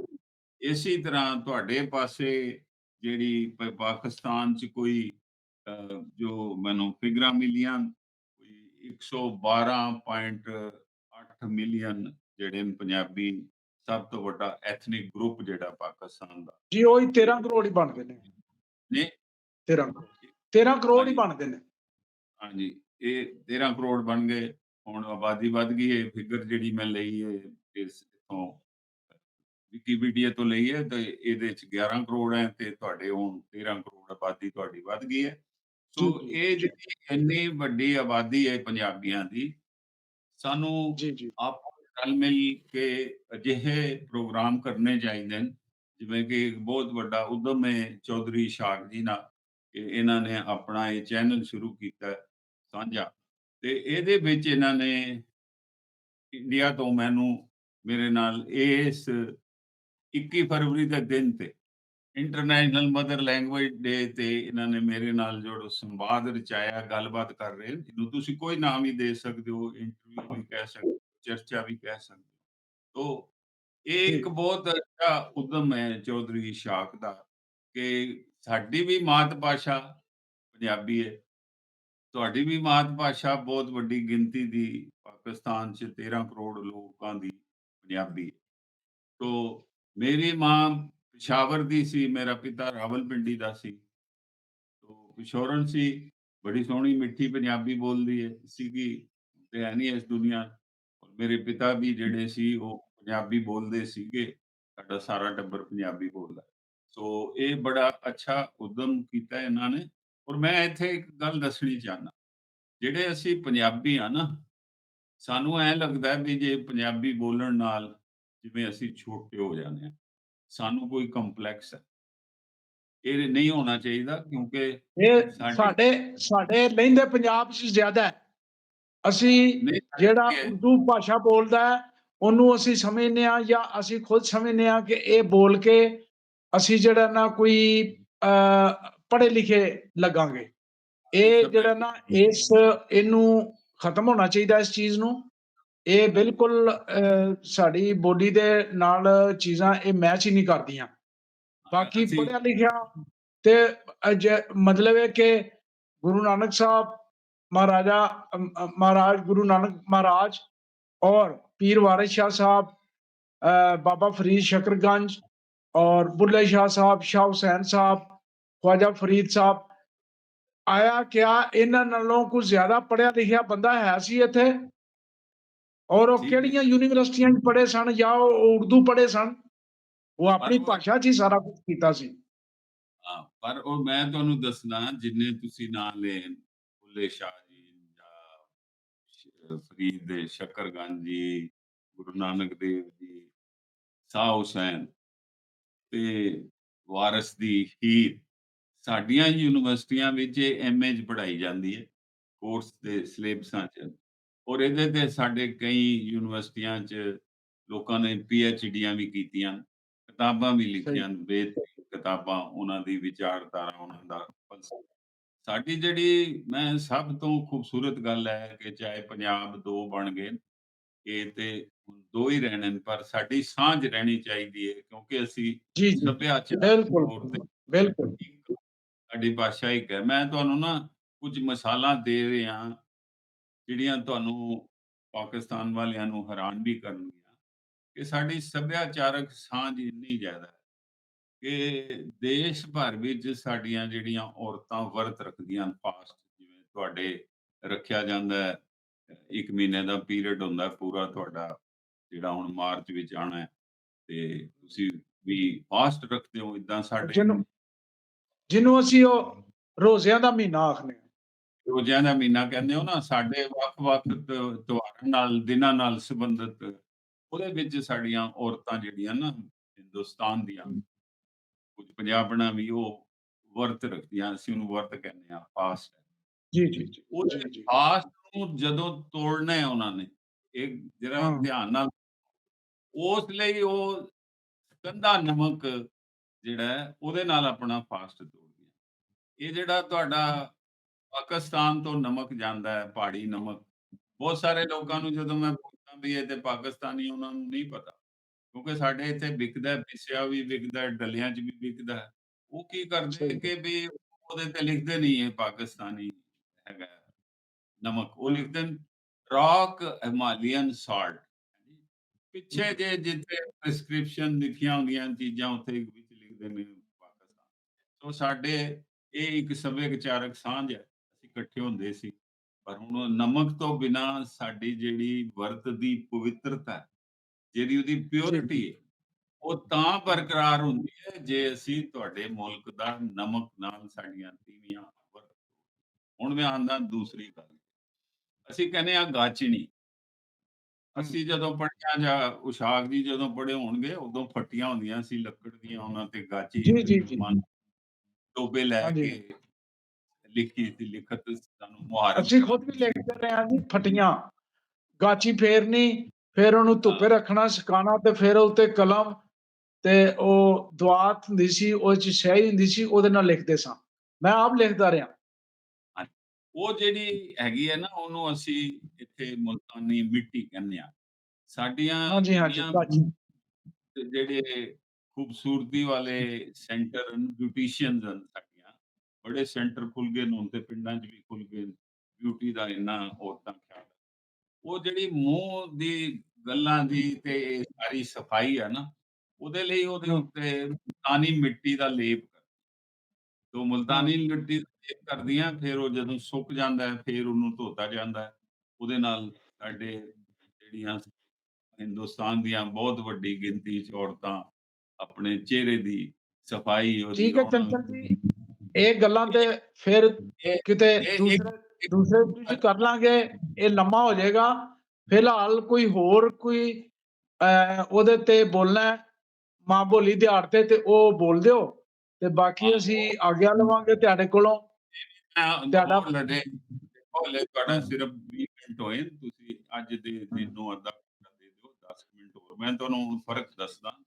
ਇਸੇ ਤਰ੍ਹਾਂ ਤੁਹਾਡੇ ਪਾਸੇ ਜਿਹੜੀ ਪਾਕਿਸਤਾਨ ਚ ਕੋਈ ਜੋ ਮੈਨੂੰ ਫਿਗਰਾਂ ਮਿਲੀਆਂ ਕੋਈ 112.8 ਮਿਲੀਅਨ ਜਿਹੜੇ ਪੰਜਾਬੀ ਸਭ ਤੋਂ ਵੱਡਾ ਐਥਨਿਕ ਗਰੁੱਪ ਜਿਹੜਾ ਪਾਕਿਸਤਾਨ ਦਾ। ਜੀ ਉਹੀ 13 ਕਰੋੜ ਹੀ ਬਣਦੇ ਨੇ। ਨੇ? 13 ਕਰੋੜ। 13 ਕਰੋੜ ਹੀ। ਬਣਦੇ ਨੇ ਹਾਂਜੀ ਇਹ 13 ਕਰੋੜ ਬਣ ਗਏ ਹੁਣ ਆਬਾਦੀ ਵੱਧ ਗਈ ਹੈ ਫਿਗਰ ਜਿਹੜੀ ਮੈਂ ਲਈ ਹੈ ਇਸ ਤੋਂ ਵਿਕੀਪੀਡੀਆ ਤੋਂ ਲਈ ਹੈ ਤੇ ਇਹਦੇ ਚ 11 ਕਰੋੜ ਹੈ ਤੇ ਤੁਹਾਡੇ ਹੁਣ 13 ਕਰੋੜ ਆਬਾਦੀ ਤੁਹਾਡੀ ਵੱਧ ਗਈ ਹੈ ਸੋ ਇਹ। ਜਿਹੜੀ ਇੰਨੀ ਵੱਡੀ ਆਬਾਦੀ ਹੈ ਪੰਜਾਬੀਆਂ ਦੀ ਸਾਨੂੰ ਜੀ ਜੀ ਆਪ ਰਲ ਮਿਲ ਕੇ ਅਜਿਹੇ ਪ੍ਰੋਗਰਾਮ ਕਰਨੇ ਚਾਹੀਦੇ ਨੇ ਜਿਵੇਂ ਕਿ ਇੱਕ ਬਹੁਤ ਵੱਡਾ ਉਦਮ ਹੈ ਚੌਧਰੀ ਸ਼ਾਕ ਜੀ ਨਾਲ ਕਿ ਇਹਨਾਂ ਨੇ ਆਪਣਾ ਇਹ ਚੈਨਲ ਸ਼ੁਰੂ ਕੀਤਾ ਸਾਂਝਾ। ਤੇ ਇਹਦੇ ਵਿੱਚ ਇਹਨਾਂ ਨੇ ਇੰਡੀਆ ਤੋਂ ਮੈਨੂੰ ਮੇਰੇ ਨਾਲ ਇਸ 21 ਫਰਵਰੀ ਦੇ ਦਿਨ ਤੇ ਇੰਟਰਨੈਸ਼ਨਲ ਮਦਰ ਲੈਂਗੁਏਜ ਡੇ ਤੇ ਇਹਨਾਂ ਨੇ ਮੇਰੇ ਨਾਲ ਜੋ ਸੰਵਾਦ ਰਚਾਇਆ ਗੱਲਬਾਤ ਕਰ ਰਹੇ ਜਿਹਨੂੰ ਤੁਸੀਂ ਕੋਈ ਨਾਮ ਹੀ ਦੇ ਸਕਦੇ ਹੋ ਇੰਟਰਵਿਊ ਵੀ ਕਹਿ ਸਕਦੇ ਹੋ ਚਰਚਾ ਵੀ ਕਹਿ ਸਕਦੇ ਹੋ। ਤੋ ਇਹ ਇੱਕ। ਬਹੁਤ ਅੱਛਾ ਉਦਮ ਹੈ ਚੌਧਰੀ ਸ਼ਾਕ ਦਾ। ਕਿ ਸਾਡੀ ਵੀ ਮਾਤ ਭਾਸ਼ਾ ਪੰਜਾਬੀ ਹੈ ਤੁਹਾਡੀ ਵੀ ਮਾਤ ਭਾਸ਼ਾ ਬਹੁਤ ਵੱਡੀ ਗਿਣਤੀ ਦੀ ਪਾਕਿਸਤਾਨ 'ਚ 13 ਕਰੋੜ ਲੋਕਾਂ ਦੀ ਪੰਜਾਬੀ ਹੈ ਤੋ ਮੇਰੀ ਮਾਂ ਪਿਸ਼ਾਵਰ ਦੀ ਸੀ, ਮੇਰਾ ਪਿਤਾ ਰਾਵਲਪਿੰਡੀ ਦਾ ਸੀ। ਤੋ ਪਿਸ਼ੌਰਨ ਸੀ, ਬੜੀ ਸੋਹਣੀ ਮਿੱਠੀ ਪੰਜਾਬੀ ਬੋਲਦੀ ਹੈ ਸੀਗੀ ਤੇ ਹੈ ਨਹੀਂ ਇਸ ਦੁਨੀਆ। ਔਰ ਮੇਰੇ ਪਿਤਾ ਵੀ ਜਿਹੜੇ ਸੀ, ਉਹ ਪੰਜਾਬੀ ਬੋਲਦੇ ਸੀਗੇ। ਸਾਡਾ ਸਾਰਾ ਟੱਬਰ ਪੰਜਾਬੀ ਬੋਲਦਾ। ਸੋ ਇਹ ਬੜਾ ਅੱਛਾ ਉਦਮ ਕੀਤਾ ਇਹਨਾਂ ਨੇ। ਔਰ ਮੈਂ ਇੱਥੇ ਇੱਕ ਗੱਲ ਦੱਸਣੀ ਚਾਹੁੰਦਾ। ਜਿਹੜੇ ਅਸੀਂ ਪੰਜਾਬੀ ਆ ਨਾ ਸਾਨੂੰ ਐ ਲੱਗਦਾ ਵੀ ਜੇ ਪੰਜਾਬੀ ਬੋਲਣ ਨਾਲ ਜਿਵੇਂ ਅਸੀਂ ਛੋਟੇ ਹੋ ਜਾਂਦੇ ਹਾਂ ਸਾਨੂੰ ਕੋਈ ਕੰਪਲੈਕਸ ਹੈ। ਇਹ ਨਹੀਂ ਹੋਣਾ ਚਾਹੀਦਾ ਕਿਉਂਕਿ ਸਾਡੀ- ਸਾਡੇ ਲਹਿੰਦੇ ਪੰਜਾਬ 'ਚ ਜ਼ਿਆਦਾ ਹੈ। ਅਸੀਂ ਜਿਹੜਾ ਉਰਦੂ ਭਾਸ਼ਾ ਬੋਲਦਾ ਹੈ ਉਹਨੂੰ ਅਸੀਂ ਸਮਝਦੇ ਹਾਂ ਜਾਂ ਅਸੀਂ ਖੁਦ ਸਮਝਦੇ ਹਾਂ ਕਿ ਇਹ ਬੋਲ ਕੇ ਅਸੀਂ ਜਿਹੜਾ ਨਾ ਕੋਈ ਪੜ੍ਹੇ ਲਿਖੇ ਲੱਗਾਂਗੇ। ਇਹ ਜਿਹੜਾ ਨਾ ਇਸ ਇਹਨੂੰ ਖਤਮ ਹੋਣਾ ਚਾਹੀਦਾ ਇਸ ਚੀਜ਼ ਨੂੰ। ਇਹ ਬਿਲਕੁਲ ਸਾਡੀ ਬੋਡੀ ਦੇ ਨਾਲ ਚੀਜ਼ਾਂ ਇਹ ਮੈਚ ਹੀ ਨਹੀਂ ਕਰਦੀਆਂ। ਬਾਕੀ ਪੜਿਆ ਲਿਖਿਆ ਤੇ ਮਤਲਬ ਹੈ ਕਿ ਗੁਰੂ ਨਾਨਕ ਸਾਹਿਬ ਮਹਾਰਾਜਾ ਮਹਾਰਾਜ ਗੁਰੂ ਨਾਨਕ ਮਹਾਰਾਜ ਔਰ ਪੀਰ ਵਾਰਿਸ ਸ਼ਾਹ ਸਾਹਿਬ ਬਾਬਾ ਫਰੀਦ ਸ਼ਕਰਗੰਜ और बुल्ले शाह साहब शाह हुसैन साहब ख्वाजा फरीद साहब ਆਇਆ ਕਿਆ ਇਹਨਾਂ ਨਾਲੋਂ ਕੁਝ ਜ਼ਿਆਦਾ ਪੜਿਆ ਲਿਖਿਆ ਬੰਦਾ ਹੈ ਸੀ ਇੱਥੇ ਔਰ ਉਹ ਠੀਕ ਹੈ। ਕਿਹੜੀਆਂ ਯੂਨੀਵਰਸਿਟੀਆਂ 'ਚ ਪੜ੍ਹੇ ਸਨ ਜਾਂ ਉਹ ਉਰਦੂ ਪੜ੍ਹੇ ਸਨ ਉਹ ਆਪਣੀ ਉਹ- ਭਾਸ਼ਾ 'ਚ ਹੀ ਸਾਰਾ ਕੁਝ ਕੀਤਾ ਸੀ ਹਾਂ ਪਰ ਉਹ ਮੈਂ ਤੁਹਾਨੂੰ ਦੱਸਣਾ ਜਿੰਨੇ ਤੁਸੀਂ ਨਾਂ ਲਏ ਬੁੱਲੇ ਸ਼ਾਹ ਜੀ ਜਾਂ ਸ਼- ਫਰੀਦ ਦੇ ਸ਼ਕਰਗੰਜ ਜੀ ਗੁਰੂ ਨਾਨਕ ਦੇਵ ਜੀ ਸਾਹ ਹੁਸੈਨ ਤੇ ਵਾਰਿਸ ਦੀ ਹੀਰ ਸਾਡੀਆਂ ਯੂਨੀਵਰਸਿਟੀਆਂ ਵਿੱਚ ਇਹ ਐਮਏ ਚ ਪੜ੍ਹਾਈ ਜਾਂਦੀ ਹੈ ਕੋਰਸ ਦੇ ਸਿਲੇਬਸਾਂ ਚ। ਔਰ ਇਹਦੇ ਤੇ ਸਾਡੇ ਕਈ ਯੂਨੀਵਰਸਿਟੀਆਂ ਚ ਲੋਕਾਂ ਨੇ ਡੀਆਂ ਵੀ ਕੀਤੀਆਂ ਕਿਤਾਬਾਂ ਵੀ ਲਿਖੀਆਂ ਵੇਦ ਕਿਤਾਬਾਂ ਉਹਨਾਂ ਦੀ ਵਿਚਾਰਧਾਰਾ ਉਹਨਾਂ ਦਾ ਸਾਡੀ ਜਿਹੜੀ ਮੈਂ ਸਭ ਤੋਂ ਖੂਬਸੂਰਤ ਗੱਲ ਹੈ ਕਿ ਚਾਹੇ ਪੰਜਾਬ ਦੋ ਬਣ ਗਏ ਇਹ ਤੇ ਦੋ ਹੀ ਰਹਿਣੇ ਨੇ ਪਰ ਸਾਡੀ ਸਾਂਝ ਰਹਿਣੀ ਚਾਹੀਦੀ ਹੈ ਕਿਉਂਕਿ ਅਸੀਂ ਜੀ ਸੱਭਿਆਚਾਰ ਬਿਲਕੁਲ ਬਿਲਕੁਲ। ਸਾਡੀ ਭਾਸ਼ਾ ਇੱਕ ਹੈ। ਮੈਂ ਤੁਹਾਨੂੰ ਨਾ ਕੁਝ ਮਿਸਾਲਾਂ ਦੇ ਰਿਹਾ ਜਿਹੜੀਆਂ ਤੁਹਾਨੂੰ ਪਾਕਿਸਤਾਨ ਵਾਲਿਆਂ ਨੂੰ ਹੈਰਾਨ ਵੀ ਕਰਨਗੀਆਂ ਕਿ ਸਾਡੀ ਸੱਭਿਆਚਾਰਕ ਸਾਂਝ ਇੰਨੀ ਜ਼ਿਆਦਾ ਹੈ ਕਿ ਦੇਸ਼ ਭਰ ਵਿੱਚ ਸਾਡੀਆਂ ਜਿਹੜੀਆਂ ਔਰਤਾਂ ਵਰਤ ਰੱਖਦੀਆਂ ਫਾਸਟ ਜਿਵੇਂ ਤੁਹਾਡੇ ਰੱਖਿਆ ਜਾਂਦਾ ਹੈ ਇੱਕ ਮਹੀਨੇ ਦਾ ਪੀਰੀਅਡ ਹੁੰਦਾ ਹੈ ਪੂਰਾ ਤੁਹਾਡਾ ਜਿਹੜਾ ਹੁਣ ਮਾਰਚ ਵਿੱਚ ਆਣਾ ਹੈ ਤੇ ਤੁਸੀਂ ਵੀ ਫਾਸਟ ਰੱਖਦੇ ਹੋ ਇਦਾਂ ਸਾਡੇ? ਜਿਹਨੂੰ ਜਿਹਨੂੰ ਅਸੀਂ ਉਹ ਰੋਜ਼ਿਆਂ ਦਾ ਮਹੀਨਾ ਆਖਦੇ ਹਾਂ। ਰੋਜ਼ਿਆਂ ਦਾ ਮਹੀਨਾ ਕਹਿੰਦੇ ਹੋ ਨਾ ਸਾਡੇ ਵੱਖ-ਵੱਖ ਤਿਉਹਾਰਾਂ ਨਾਲ ਦਿਨਾਂ ਨਾਲ ਸੰਬੰਧਿਤ ਉਹਦੇ ਵਿੱਚ ਸਾਡੀਆਂ ਔਰਤਾਂ ਜਿਹੜੀਆਂ ਨਾ ਹਿੰਦੁਸਤਾਨ ਦੀਆਂ ਕੁਝ ਪੰਜਾਬਣਾਂ ਵੀ ਉਹ ਵਰਤ ਰੱਖਦੀਆਂ ਅਸੀਂ ਉਹਨੂੰ ਵਰਤ ਕਹਿੰਦੇ ਆ ਫਾਸਟ ਜੀ ਜੀ ਜੀ ਫਾਸਟ ਨੂੰ ਜਦੋਂ ਤੋੜਨਾ ਹੈ ਉਹਨਾਂ ਨੇ ਇਹ ਹਾਂ। ਧਿਆਨ ਨਾਲ ਉਸ ਲਈ ਉਹ ਕੰਧਾ ਨਮਕ ਜਿਹੜਾ ਹੈ, ਉਹਦੇ ਨਾਲ ਆਪਣਾ ਫਾਸਟ ਤੋੜਦੀਆਂ ਇਹ ਜਿਹੜਾ ਤੁਹਾਡਾ ਪਾਕਿਸਤਾਨ ਤੋਂ ਨਮਕ ਜਾਂਦਾ ਹੈ ਪਹਾੜੀ ਨਮਕ ਬਹੁਤ ਸਾਰੇ ਲੋਕਾਂ ਨੂੰ ਜਦੋਂ ਮੈਂ ਪੁੱਛਦਾ ਵੀ ਇਹ ਤੇ ਪਾਕਿਸਤਾਨੀ ਉਹਨਾਂ ਨੂੰ ਨਹੀਂ ਪਤਾ ਕਿਉਂਕਿ ਸਾਡੇ ਇੱਥੇ ਵਿਕਦਾ ਹੈ, ਪਿਸਿਆ ਵੀ ਵਿਕਦਾ ਹੈ, ਡਲਿਆਂ 'ਚ ਵੀ ਵਿਕਦਾ ਹੈ। ਉਹ ਕੀ ਕਰਦੇ। ਕਿ ਵੀ ਉਹਦੇ ਤੇ ਲਿਖਦੇ ਨਹੀਂ ਇਹ ਪਾਕਿਸਤਾਨੀ ਹੈਗਾ ਹੈ ਨਮਕ ਉਹ ਲਿਖਦੇ ਰੌਕ ਹਿਮਾਲੀਅਨ ਸਾਲਟ ਪਿੱਛੇ ਜੇ ਜਿੱਥੇ ਪ੍ਰੈਸਕ੍ਰਿਪਸ਼ਨ ਲਿਖੀਆਂ ਹੁੰਦੀਆਂ ਚੀਜ਼ਾਂ ਉੱਥੇ ਵਿੱਚ ਲਿਖਦੇ ਨੇ ਪਾਕਿਸਤਾਨ ਸੋ ਸਾਡੇ ਇਹ ਇੱਕ ਸੱਭਿਆਚਾਰਕ ਸਾਂਝ ਹੈ। ਅਸੀਂ ਇਕੱਠੇ ਹੁੰਦੇ ਸੀ। ਪਰ ਹੁਣ ਨਮਕ ਤੋਂ ਬਿਨਾ ਸਾਡੀ ਜਿਹੜੀ ਵਰਤ ਦੀ ਪਵਿੱਤਰਤਾ ਜਿਹੜੀ ਉਹਦੀ ਪਿਓਰਿਟੀ ਹੈ ਉਹ ਤਾਂ ਬਰਕਰਾਰ ਹੁੰਦੀ ਹੈ ਜੇ ਅਸੀਂ ਤੁਹਾਡੇ ਮੁਲਕ ਦਾ ਨਮਕ ਨਾਲ ਸਾਡੀਆਂ ਤੀਵੀਆਂ ਵਰਤ। ਹੁਣ ਮੈਂ ਆਂਦਾ ਦੂਸਰੀ ਗੱਲ। ਅਸੀਂ ਕਹਿੰਦੇ ਆ ਗਾਚਣੀ। ਅਸੀਂ ਜਦੋਂ ਪੜ੍ਹਿਆ ਜਾਂ ਉਸ਼ਾਕ ਜੀ ਜਦੋਂ ਪੜ੍ਹੇ ਹੋਣਗੇ ਉਦੋਂ ਫੱਟੀਆਂ ਹੁੰਦੀਆਂ ਸੀ ਲੱਕੜ ਦੀਆਂ ਉਹਨਾਂ ਤੇ ਗਾਚੀ ਜੀ, ਜੀ, ਜੀ। ਮਨ ਲੈ ਹਾਂਜੀ। ਕੇ ਲਿਖੀ ਸੀ ਲਿਖਤ ਸਾਨੂੰ ਮੁਹਾਰਤ ਅਸੀਂ ਖੁਦ ਵੀ ਲਿਖਦੇ ਰਹੇ ਹਾਂ ਜੀ ਫਟੀਆਂ। ਗਾਚੀ ਫੇਰਨੀ ਫਿਰ ਉਹਨੂੰ ਧੁੱਪੇ ਰੱਖਣਾ ਸੁਕਾਉਣਾ ਤੇ ਫਿਰ ਉੱਤੇ ਕਲਮ ਤੇ ਉਹ ਦੁਆਤ ਹੁੰਦੀ ਸੀ ਉਹ ਚ ਸਿਆਹੀ ਹੁੰਦੀ ਸੀ ਉਹਦੇ ਨਾਲ ਲਿਖਦੇ ਸਾਂ। ਮੈਂ ਆਪ ਲਿਖਦਾ ਰਿਹਾ। ਉਹ ਜਿਹੜੀ ਹੈਗੀ ਹੈ ਨਾ ਉਹਨੂੰ ਅਸੀਂ ਇੱਥੇ ਮੁਲਤਾਨੀ ਮਿੱਟੀ ਕਹਿੰਦੇ ਆ ਸਾਡੀਆਂ ਹਾਂਜੀ ਹਾਂਜੀ ਜਿਹੜੇ ਖੂਬਸੂਰਤੀ ਵਾਲੇ ਸੈਂਟਰ ਬਿਊਟੀਸ਼ੀਅਨਸ ਹਨ ਸਾਡੀਆਂ ਬੜੇ ਸੈਂਟਰ ਖੁੱਲ ਗਏ ਨੇ ਹੁਣ ਤੇ ਪਿੰਡਾਂ 'ਚ ਵੀ ਖੁੱਲ ਗਏ ਬਿਊਟੀ ਦਾ ਇੰਨਾ ਔਰਤਾਂ ਖਿਆਲ ਉਹ ਜਿਹੜੀ ਮੂੰਹ ਦੀ ਗੱਲਾਂ ਦੀ ਤੇ ਸਾਰੀ ਸਫ਼ਾਈ ਆ ਨਾ ਉਹਦੇ ਲਈ ਉਹਦੇ। ਉੱਤੇ ਮੁਲਤਾਨੀ ਮਿੱਟੀ ਦਾ ਲੇਪ ਤੋ ਮੁਲਤਾਨੀ ਮਿੱਟੀ ਦਾ ਲੇਪ ਕਰਦੀਆਂ ਫਿਰ ਉਹ ਜਦੋਂ ਸੁੱਕ ਜਾਂਦਾ ਹੈ ਫਿਰ ਉਹਨੂੰ ਧੋਤਾ ਜਾਂਦਾ ਹੈ। ਉਹਦੇ ਨਾਲ ਸਾਡੇ ਜਿਹੜੀਆਂ ਹਿੰਦੁਸਤਾਨ ਦੀਆਂ ਬਹੁਤ ਵੱਡੀ ਗਿਣਤੀ 'ਚ ਔਰਤਾਂ ਆਪਣੇ ਚਿਹਰੇ ਦੀ ਸਫ਼ਾਈ ਉਹਦੀ ਠੀਕ ਹੈ ਚੰਚਲ ਜੀ। ਇਹ ਗੱਲਾਂ ਤੇ ਫਿਰ ਕਿਤੇ ਦੂਸਰੇ ਦੂਸਰੇ ਵਿੱਚ ਕਰ ਲਾਂਗੇ ਇਹ ਲੰਮਾ ਹੋ ਜਾਏਗਾ। ਫਿਲਹਾਲ ਕੋਈ ਹੋਰ ਕੋਈ ਉਹਦੇ ਤੇ ਬੋਲਣਾ ਮਾਂ ਬੋਲੀ ਦਿਹਾੜ ਤੇ ਤੇ ਉਹ ਬੋਲ ਦਿਓ। ਤੇ ਬਾਕੀ। ਅਸੀਂ ਆਗਿਆ ਲਵਾਂਗੇ ਤੁਹਾਡੇ ਕੋਲੋਂ। ਤੁਹਾਡਾ- ਲੜੇ। ਹੋਲੇ ਤੁਹਾਡਾ ਸਿਰਫ 20 ਮਿੰਟ ਹੋਏ। ਨੇ, ਤੁਸੀਂ ਅੱਜ ਦੇ ਦਿਨ ਨੂੰ ਅੱਧਾ ਘੰਟਾ ਦੇ ਦਿਓ 10 ਮਿੰਟ ਹੋਰ। ਮੈਂ ਤੁਹਾਨੂੰ ਫ਼ਰਕ ਦੱਸਦਾ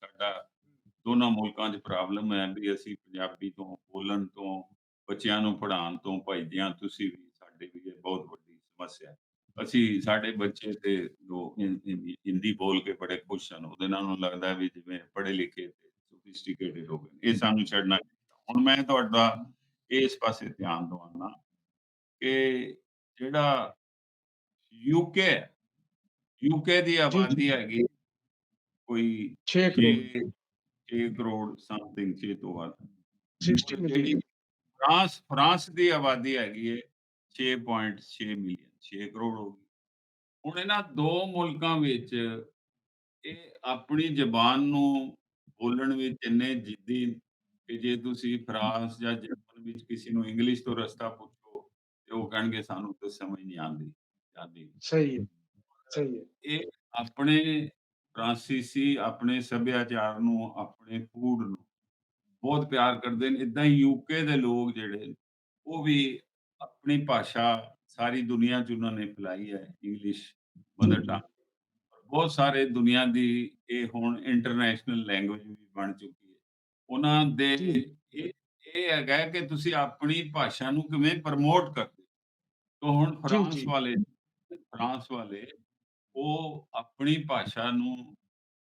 ਸਾਡਾ ਦੋਨਾਂ ਮੁਲਕਾਂ 'ਚ ਪ੍ਰੋਬਲਮ ਹੈ ਵੀ ਅਸੀਂ ਪੰਜਾਬੀ ਤੋਂ ਬੋਲਣ ਤੋਂ ਬੱਚਿਆਂ ਨੂੰ ਪੜ੍ਹਾਉਣ ਤੋਂ ਭਜਦਿਆਂ ਤੁਸੀਂ ਵੀ ਸਾਡੇ ਵੀ ਇਹ ਬਹੁਤ ਵੱਡੀ ਸਮੱਸਿਆ ਹੈ। ਅਸੀਂ ਸਾਡੇ ਬੱਚੇ ਤੇ ਜੋ ਹਿੰ- ਹਿੰਦੀ ਬੋਲ ਕੇ ਬੜੇ ਖੁਸ਼ ਹਨ। ਉਹਦੇ ਨਾਲ ਉਹਨੂੰ ਲੱਗਦਾ ਵੀ ਜਿਵੇਂ ਪੜ੍ਹੇ ਲਿਖੇ ਤੇ ਸੋਫਿਸਟੀਕੇਟਡ ਹੋ ਗਏ। ਇਹ ਸਾਨੂੰ ਛੱਡਣਾ ਹੁਣ ਮੈਂ ਤੁਹਾਡਾ ਇਸ ਪਾਸੇ ਧਿਆਨ ਦਵਾਉਣਾ ਕਿ ਜਿਹੜਾ ਯੂਕੇ ਯੂਕੇ ਦੀ ਆਬਾਦੀ ਹੈਗੀ ਕੋਈ 6 ਕਰੋੜ। 6 6 ਕਰੋੜ ਸਮਥਿੰਗ 6 ਤੋਂ ਵੱਧ। 60 ਜਿਹੜੀ ਮਿਲੀਅਨ ਫਰਾਂਸ ਫਰਾਂਸ ਦੀ ਆਬਾਦੀ ਹੈਗੀ ਹੈ 6.6 ਮਿਲੀਅਨ 6 ਕਰੋੜ ਹੋ ਗਈ। ਹੁਣ ਇਹਨਾਂ ਦੋ ਮੁਲਕਾਂ ਵਿੱਚ ਇਹ ਆਪਣੀ ਜ਼ਬਾਨ ਨੂੰ ਬੋਲਣ ਵਿੱਚ ਇੰਨੇ ਜਿੱਦੀ ਕਿ ਜੇ ਤੁਸੀਂ ਫਰਾਂਸ ਜਾਂ ਜਰਮਨ ਵਿੱਚ ਕਿਸੇ ਨੂੰ ਇੰਗਲਿਸ਼ ਤੋਂ ਰਸਤਾ ਪੁੱਛੋ ਤੇ ਉਹ ਕਹਿਣਗੇ ਸਾਨੂੰ ਤਾਂ ਸਮਝ ਨਹੀਂ ਆਉਂਦੀ ਜਾਂਦੀ ਸਹੀ ਹੈ ਸਹੀ ਹੈ। ਇਹ ਆਪਣੇ ਫਰਾਂਸੀਸੀ ਆਪਣੇ ਸੱਭਿਆਚਾਰ ਨੂੰ ਆਪਣੇ ਫੂਡ ਨੂੰ ਬਹੁਤ ਪਿਆਰ ਕਰਦੇ ਨੇ। ਇਦਾਂ ਹੀ ਯੂਕੇ ਦੇ ਲੋਕ ਜਿਹੜੇ ਉਹ ਵੀ ਆਪਣੀ ਭਾਸ਼ਾ ਸਾਰੀ ਦੁਨੀਆ 'ਚ ਉਹਨਾਂ ਨੇ ਫੈਲਾਈ ਹੈ ਇੰਗਲਿਸ਼ ਮਦਰ ਟੰਗ ਬਹੁਤ ਸਾਰੇ ਦੁਨੀਆ ਦੀ ਇਹ ਹੁਣ ਇੰਟਰਨੈਸ਼ਨਲ ਲੈਂਗੁਏਜ ਵੀ ਬਣ ਚੁੱਕੀ ਹੈ ਉਹਨਾਂ ਦੇ ਜੀ। ਇਹ ਇਹ ਹੈਗਾ ਕਿ ਤੁਸੀਂ ਆਪਣੀ ਭਾਸ਼ਾ ਨੂੰ ਕਿਵੇਂ ਪ੍ਰਮੋਟ ਕਰਦੇ ਹੋ। ਤਾਂ ਹੁਣ ਫਰਾਂਸ ਜੀ। ਵਾਲੇ ਫਰਾਂਸ ਵਾਲੇ ਉਹ ਆਪਣੀ ਭਾਸ਼ਾ ਨੂੰ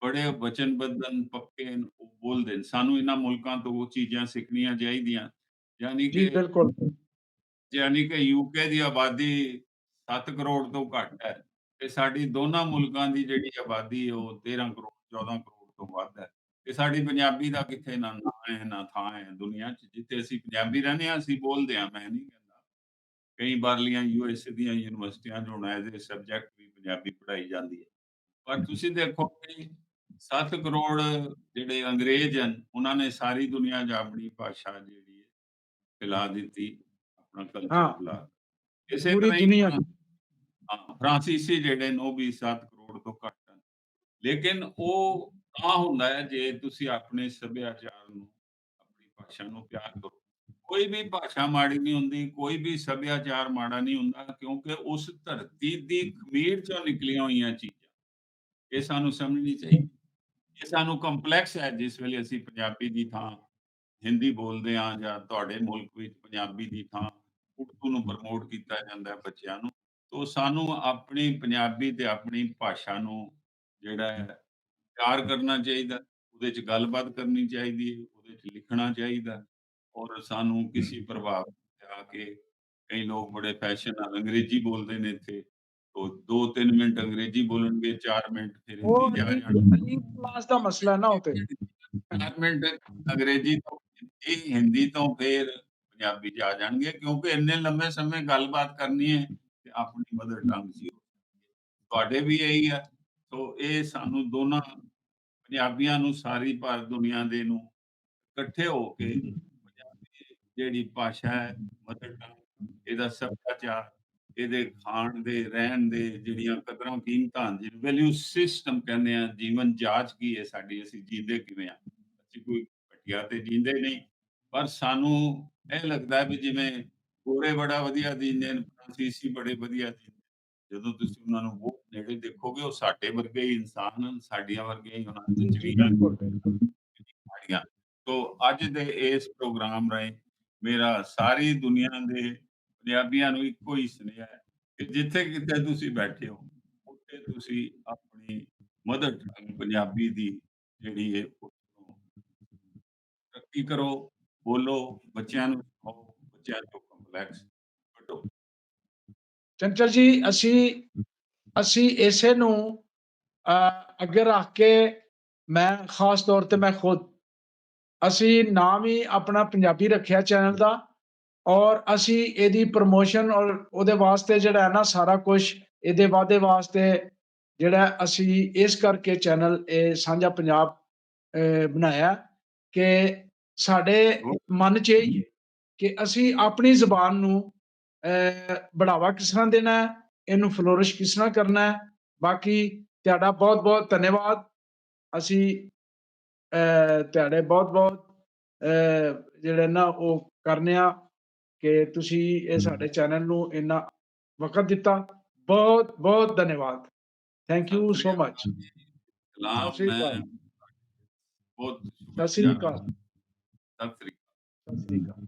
ਬੜੇ ਵਚਨਬੱਧਨ ਪੱਕੇ ਨ ਉਹ ਬੋਲਦੇ ਨੇ। ਸਾਨੂੰ ਇਹਨਾਂ ਮੁਲਕਾਂ ਤੋਂ ਉਹ ਚੀਜ਼ਾਂ ਸਿੱਖਣੀਆਂ ਚਾਹੀਦੀਆਂ। ਯਾਨੀ ਜੀ, ਕਿ ਬਿਲਕੁਲ। ਯਾਨੀ ਕਿ ਯੂਕੇ ਦੀ ਆਬਾਦੀ 7 ਕਰੋੜ ਤੋਂ ਘੱਟ ਹੈ ਤੇ ਸਾਡੀ ਦੋਨਾਂ ਮੁਲਕਾਂ ਦੀ ਜਿਹੜੀ ਆਬਾਦੀ ਹੈ ਉਹ 13 ਕਰੋੜ 14 ਕਰੋੜ ਤੋਂ ਵੱਧ ਹੈ। ਤੇ ਸਾਡੀ ਪੰਜਾਬੀ ਦਾ ਕਿੱਥੇ ਨਾ ਨਾਂ ਹੈ, ਨਾ ਥਾਂ ਹੈ ਦੁਨੀਆ 'ਚ। ਜਿੱਥੇ ਅਸੀਂ ਪੰਜਾਬੀ ਰਹਿੰਦੇ ਹਾਂ, ਅਸੀਂ ਬੋਲਦੇ ਹਾਂ, ਮੈਂ ਨਹੀਂ ਕਹਿੰਦਾ। ਕਈ ਬਾਹਰਲੀਆਂ ਯੂਐਸਏ ਦੀਆਂ ਯੂਨੀਵਰਸਿਟੀਆਂ 'ਚ ਹੁਣ ਐਜ਼ ਸਬਜੈਕਟ ਵੀ ਪੰਜਾਬੀ ਪੜ੍ਹਾਈ ਜਾਂਦੀ ਹੈ। ਪਰ ਤੁਸੀਂ ਦੇਖੋ ਕਿ 7 ਕਰੋੜ ਜਿਹੜੇ ਅੰਗਰੇਜ਼ ਹਨ, ਉਹਨਾਂ ਨੇ ਸਾਰੀ ਦੁਨੀਆ 'ਚ ਆਪਣੀ ਭਾਸ਼ਾ ਜਿਹੜੀ ਹੈ ਫੈਲਾ ਦਿੱਤੀ, ਆਪਣਾ ਕਲਚਰ। ਫੈਲਾ ਇਸੇ ਤਰ੍ਹਾਂ ਹੀ ਦੁਨੀਆ 'ਚ। ਹਾਂ, ਫਰਾਂਸੀਸੀ ਜਿਹੜੇ ਨੇ ਉਹ ਵੀ 7 ਕਰੋੜ ਤੋਂ ਘੱਟ ਹਨ। ਲੇਕਿਨ ਉਹ ਤਾਂ ਹੁੰਦਾ ਹੈ ਜੇ ਤੁਸੀਂ ਆਪਣੇ ਸੱਭਿਆਚਾਰ ਨੂੰ, ਆਪਣੀ ਭਾਸ਼ਾ ਨੂੰ ਪਿਆਰ ਕਰੋ। ਕੋਈ ਵੀ ਭਾਸ਼ਾ ਮਾੜੀ ਨਹੀਂ ਹੁੰਦੀ, ਕੋਈ ਵੀ ਸੱਭਿਆਚਾਰ ਮਾੜਾ ਨਹੀਂ ਹੁੰਦਾ ਕਿਉਂਕਿ ਉਸ ਧਰਤੀ ਦੀ ਖਮੀਰ 'ਚੋਂ ਨਿਕਲੀਆਂ ਹੋਈਆਂ ਚੀਜ਼ਾਂ। ਇਹ ਸਾਨੂੰ ਸਮਝਣੀ ਚਾਹੀਦੀ। ਇਹ ਸਾਨੂੰ ਕੰਪਲੈਕਸ ਹੈ ਜਿਸ ਵੇਲੇ ਅਸੀਂ ਪੰਜਾਬੀ ਦੀ ਥਾਂ ਹਿੰਦੀ ਬੋਲਦੇ ਹਾਂ ਜਾਂ ਤੁਹਾਡੇ ਮੁਲਕ ਵਿੱਚ ਪੰਜਾਬੀ ਦੀ ਥਾਂ ਉਰਦੂ ਨੂੰ ਪ੍ਰਮੋਟ ਕੀਤਾ ਜਾਂਦਾ ਹੈ ਬੱਚਿਆਂ ਨੂੰ। ਤੋ ਸਾਨੂੰ ਆਪਣੀ ਪੰਜਾਬੀ ਤੇ ਆਪਣੀ ਭਾਸ਼ਾ ਨੂੰ ਜਿਹੜਾ ਹੈ ਪਿਆਰ ਕਰਨਾ ਚਾਹੀਦਾ। ਉਹਦੇ 'ਚ ਗੱਲਬਾਤ ਕਰਨੀ ਚਾਹੀਦੀ ਹੈ, ਉਹਦੇ 'ਚ ਲਿਖਣਾ ਚਾਹੀਦਾ ਔਰ ਸਾਨੂੰ ਕਿਸੇ ਪ੍ਰਭਾਵ ਆ ਕੇ ਕਈ ਲੋਕ ਬੜੇ ਫੈਸ਼ਨ ਨਾਲ ਅੰਗਰੇਜ਼ੀ ਬੋਲਦੇ ਨੇ ਇੱਥੇ। ਤੋ 2-3 ਮਿੰਟ ਅੰਗਰੇਜ਼ੀ ਬੋਲਣਗੇ, 4 ਮਿੰਟ ਫਿਰ ਹਿੰਦੀ ਜਾਣਗੇ। ਕਲਾਸ ਦਾ ਮਸਲਾ ਹੈ ਨਾ ਉਹ ਤੇ। 4 ਮਿੰਟ ਅੰਗਰੇਜ਼ੀ ਤੋਂ ਹਿੰਦੀ, ਹਿੰਦੀ ਤੋਂ ਫਿਰ ਪੰਜਾਬੀ 'ਚ ਆ ਜਾਣਗੇ ਕਿਉਂਕਿ ਇੰਨੇ ਲੰਬੇ ਸਮੇਂ ਗੱਲਬਾਤ ਕਰਨੀ ਹੈ ਤੇ ਆਪਣੀ ਮਦਰ ਟੰਗ ਸੀ ਹੀ। ਤੁਹਾਡੇ ਵੀ ਇਹੀ ਆ ਸੋ ਇਹ ਸਾਨੂੰ ਦੋਨਾਂ ਪੰਜਾਬੀਆਂ ਨੂੰ ਸਾਰੀ ਭਾਰਤ ਦੁਨੀਆ ਦੇ ਨੂੰ ਇਕੱਠੇ ਹੋ ਕੇ ਪੰਜਾਬੀ ਜਿਹੜੀ ਭਾਸ਼ਾ ਹੈ, ਮਦਰ ਟੰਗ ਇਹਦਾ ਸੱਭਿਆਚਾਰ, ਇਹਦੇ ਖਾਣ ਦੇ, ਰਹਿਣ ਦੇ ਜਿਹੜੀਆਂ ਕਦਰਾਂ ਕੀਮਤਾਂ ਜਿਹਨੂੰ ਵੈਲਿਊ ਸਿਸਟਮ ਕਹਿੰਦੇ ਆ, ਜੀਵਨ ਜਾਚ ਕੀ ਹੈ ਸਾਡੀ, ਅਸੀਂ ਜੀਂਦੇ ਕਿਵੇਂ ਆ। ਅਸੀਂ ਕੋਈ ਘਟੀਆ ਤੇ ਜੀਂਦੇ ਨਹੀਂ। ਪਰ ਸਾਨੂੰ ਇਹ ਲੱਗਦਾ ਵੀ ਜਿਵੇਂ ਗੋਰੇ ਬੜਾ ਵਧੀਆ ਜੀਂਦੇ ਨੇ, ਫਰਾਂਸੀਸੀ ਬੜੇ ਵਧੀਆ ਨੇ। ਜਦੋਂ ਤੁਸੀਂ ਉਹਨਾਂ ਨੂੰ ਬਹੁਤ ਨੇੜੇ ਦੇਖੋਗੇ ਉਹ ਸਾਡੇ ਵਰਗੇ ਹੀ ਇਨਸਾਨ ਹਨ, ਸਾਡੀਆਂ ਵਰਗੀਆਂ ਹੀ ਉਹਨਾਂ ਜੀ, ਵਿੱਚ ਜੀ, ਵੀ ਹਨ। ਬਿਲਕੁਲ, ਬਿਲਕੁਲ। ਸਾਡੀਆਂ। ਤੋ ਅੱਜ ਦੇ ਇਸ ਪ੍ਰੋਗਰਾਮ ਰਾਹੀਂ ਮੇਰਾ ਸਾਰੀ ਦੁਨੀਆ ਦੇ ਪੰਜਾਬੀਆਂ ਨੂੰ ਇੱਕੋ ਹੀ ਸੁਨੇਹਾ ਹੈ ਕਿ ਜਿੱਥੇ ਕਿਤੇ ਤੁਸੀਂ ਬੈਠੇ ਹੋ, ਉੱਥੇ ਤੁਸੀਂ ਆਪਣੀ ਮਦਰ ਟੰਗ ਪੰਜਾਬੀ ਦੀ ਜਿਹੜੀ ਹੈ ਤਰੱਕੀ ਕਰੋ, ਬੋਲੋ, ਬੱਚਿਆਂ ਨੂੰ ਸਿਖਾਓ, ਬੱਚਿਆਂ ਤੋਂ ਕੰਪਲੈਕਸ। ਚੰਚਲ ਜੀ ਅਸੀਂ ਅਸੀਂ ਇਸੇ ਨੂੰ ਅੱਗੇ ਰੱਖ ਕੇ ਮੈਂ ਖ਼ਾਸ ਤੌਰ ਤੇ ਮੈਂ ਖੁਦ ਅਸੀਂ ਨਾਮ ਹੀ ਆਪਣਾ ਪੰਜਾਬੀ ਰੱਖਿਆ ਚੈਨਲ ਦਾ ਔਰ ਅਸੀਂ ਇਹਦੀ ਪ੍ਰਮੋਸ਼ਨ ਔਰ ਉਹਦੇ ਵਾਸਤੇ ਜਿਹੜਾ ਹੈ ਨਾ ਸਾਰਾ ਕੁਝ ਇਹਦੇ ਵਾਧੇ ਵਾਸਤੇ ਜਿਹੜਾ ਅਸੀਂ ਇਸ ਕਰਕੇ ਚੈਨਲ ਇਹ ਸਾਂਝਾ ਪੰਜਾਬ ਬਣਾਇਆ ਕਿ ਸਾਡੇ ਮਨ 'ਚ ਇਹ ਕਿ ਅਸੀਂ ਆਪਣੀ ਜ਼ੁਬਾਨ ਨੂੰ ਬੜਾਵਾ ਕਿਸ ਤਰ੍ਹਾਂ ਦੇਣਾ ਹੈ, ਇਹਨੂੰ ਫਲੋਰਿਸ਼ ਕਿਸ ਤਰ੍ਹਾਂ ਕਰਨਾ ਹੈ। ਬਾਕੀ ਤੁਹਾਡਾ ਬਹੁਤ-ਬਹੁਤ ਧੰਨਵਾਦ। ਅਸੀਂ ਤੁਹਾਡੇ ਬਹੁਤ-ਬਹੁਤ ਅ, ਜਿਹੜੇ ਨਾ ਉਹ ਕਰਨੇ ਆ ਕਿ ਤੁਸੀਂ ਇਹ ਸਾਡੇ ਚੈਨਲ ਨੂੰ ਇੰਨਾ ਵਕਤ ਦਿੱਤਾ। ਬਹੁਤ-ਬਹੁਤ ਧੰਨਵਾਦ। Thank you so much. ਸ੍ਰੀ ਮੈਂ। ਬਹੁਤ। ਸਤਿ ਸ੍ਰੀ ਅਕਾਲ। ਸਤਿ ਸ੍ਰੀ ਅਕਾਲ।